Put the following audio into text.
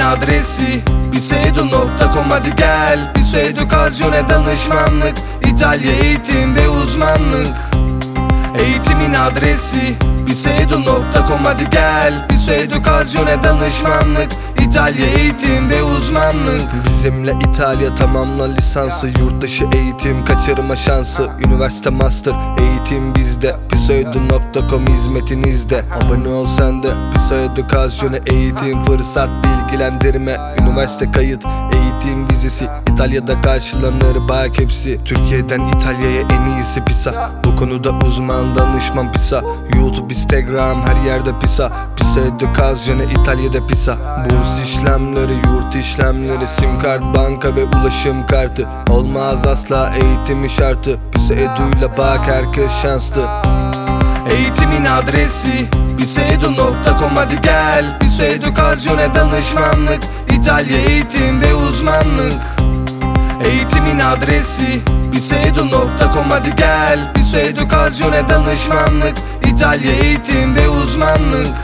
adresi. Biseedu.com hadi gel. Biseedukasyone danışmanlık. İtalya eğitim ve uzmanlık. Eğitimin adresi. Biseedu.com hadi gel. Biseedukasyone danışmanlık. İtalya eğitim ve uzmanlık. Bizimle İtalya tamamla lisansı. Yurt dışı eğitim kaçırma şansı. Üniversite master eğitim bizde. Biseedu.com hizmetinizde. Abone ol sen de. Biseedukasyone eğitim fırsat bilgilendirme. Üniversite kayıt eğitim vizesi İtalya'da karşılanır bak hepsi. Türkiye'den İtalya'ya en iyisi PISA Bu konuda uzman danışman PISA YouTube, Instagram her yerde PISA PISA edukasyonu İtalya'da PISA Burs işlemleri, yurt işlemleri Sim kart, banka ve ulaşım kartı. Olmaz asla eğitimi şartı. PISA eduyla bak herkes şanslı. Eğitimin adresi Biseedu.com hadi gel. Biseedukasyone danışmanlık. İtalya eğitim ve uzmanlık. Eğitimin adresi Biseedu.com hadi gel. Biseedukasyone danışmanlık. İtalya eğitim ve uzmanlık